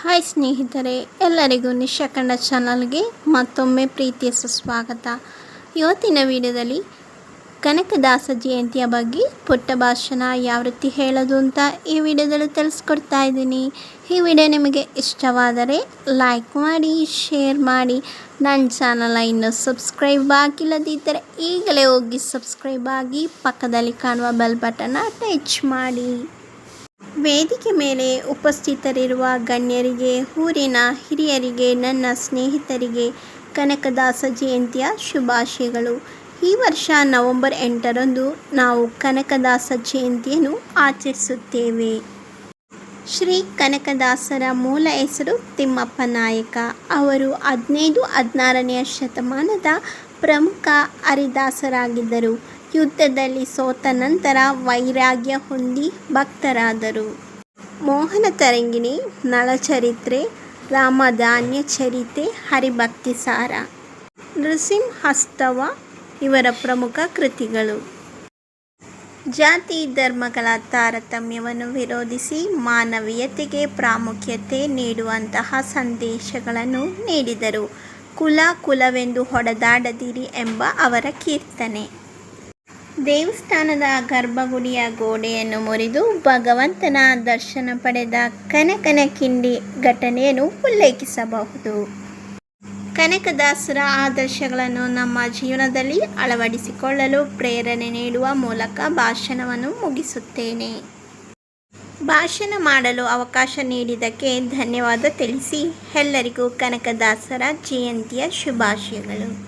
Hi ಸ್ನೇಹಿತರೆ, ಎಲ್ಲರಿಗೂ ನಿಶಾ ಚಾನಲ್ಗೆ ಮತ್ತೊಮ್ಮೆ ಪ್ರೀತಿಯ ಸುಸ್ವಾಗತ. ಇವತ್ತಿನ ವಿಡಿಯೋದಲ್ಲಿ ಕನಕದಾಸ ಜಯಂತಿಯ ಬಗ್ಗೆ ಪುಟ್ಟ ಭಾಷಣ ಯಾವ ರೀತಿ ಹೇಳೋದು ಅಂತ ಈ ವಿಡಿಯೋದಲ್ಲಿ ತಿಳಿಸ್ಕೊಡ್ತಾ ಇದ್ದೀನಿ. ಈ ವಿಡಿಯೋ ನಿಮಗೆ ಇಷ್ಟವಾದರೆ ಲೈಕ್ ಮಾಡಿ, ಶೇರ್ ಮಾಡಿ. ನನ್ನ ಚಾನಲ ಇನ್ನೂ ಸಬ್ಸ್ಕ್ರೈಬ್ ಆಗಿಲ್ಲದಿದ್ದರೆ ಈಗಲೇ ಹೋಗಿ ಸಬ್ಸ್ಕ್ರೈಬ್ ಆಗಿ ಪಕ್ಕದಲ್ಲಿ ಕಾಣುವ ಬೆಲ್ ಬಟನ್ನ ಟಚ್ ಮಾಡಿ. ವೇದಿಕೆ ಮೇಲೆ ಉಪಸ್ಥಿತರಿರುವ ಗಣ್ಯರಿಗೆ, ಊರಿನ ಹಿರಿಯರಿಗೆ, ನನ್ನ ಸ್ನೇಹಿತರಿಗೆ ಕನಕದಾಸ ಜಯಂತಿಯ ಶುಭಾಶಯಗಳು. ಈ ವರ್ಷ ನವೆಂಬರ್ ಎಂಟರಂದು ನಾವು ಕನಕದಾಸ ಜಯಂತಿಯನ್ನು ಆಚರಿಸುತ್ತೇವೆ. ಶ್ರೀ ಕನಕದಾಸರ ಮೂಲ ಹೆಸರು ತಿಮ್ಮಪ್ಪ ನಾಯಕ. ಅವರು ಹದಿನೈದು ಹದಿನಾರನೆಯ ಶತಮಾನದ ಪ್ರಮುಖ ಹರಿದಾಸರಾಗಿದ್ದರು. ಯುದ್ಧದಲ್ಲಿ ಸೋತ ನಂತರ ವೈರಾಗ್ಯ ಹೊಂದಿ ಭಕ್ತರಾದರು. ಮೋಹನ ತರಂಗಿಣಿ, ನಳಚರಿತ್ರೆ ರಾಮಧಾನ್ಯ ಚರಿತೆ, ಹರಿಭಕ್ತಿ ಸಾರ, ನೃಸಿಂಹಸ್ತವ ಇವರ ಪ್ರಮುಖ ಕೃತಿಗಳು. ಜಾತಿ ಧರ್ಮಗಳ ತಾರತಮ್ಯವನ್ನು ವಿರೋಧಿಸಿ ಮಾನವೀಯತೆಗೆ ಪ್ರಾಮುಖ್ಯತೆ ನೀಡುವಂತಹ ಸಂದೇಶಗಳನ್ನು ನೀಡಿದರು. ಕುಲ ಕುಲವೆಂದು ಹೊಡೆದಾಡದಿರಿ ಎಂಬ ಅವರ ಕೀರ್ತನೆ. ದೇವಸ್ಥಾನದ ಗರ್ಭಗುಡಿಯ ಗೋಡೆಯನ್ನು ಮುರಿದು ಭಗವಂತನ ದರ್ಶನ ಪಡೆದ ಕನಕನ ಕಿಂಡಿ ಘಟನೆಯನ್ನು ಉಲ್ಲೇಖಿಸಬಹುದು. ಕನಕದಾಸರ ಆದರ್ಶಗಳನ್ನು ನಮ್ಮ ಜೀವನದಲ್ಲಿ ಅಳವಡಿಸಿಕೊಳ್ಳಲು ಪ್ರೇರಣೆ ನೀಡುವ ಮೂಲಕ ಭಾಷಣವನ್ನು ಮುಗಿಸುತ್ತೇನೆ. ಭಾಷಣ ಮಾಡಲು ಅವಕಾಶ ನೀಡಿದ್ದಕ್ಕೆ ಧನ್ಯವಾದ ತಿಳಿಸಿ, ಎಲ್ಲರಿಗೂ ಕನಕದಾಸರ ಜಯಂತಿಯ ಶುಭಾಶಯಗಳು.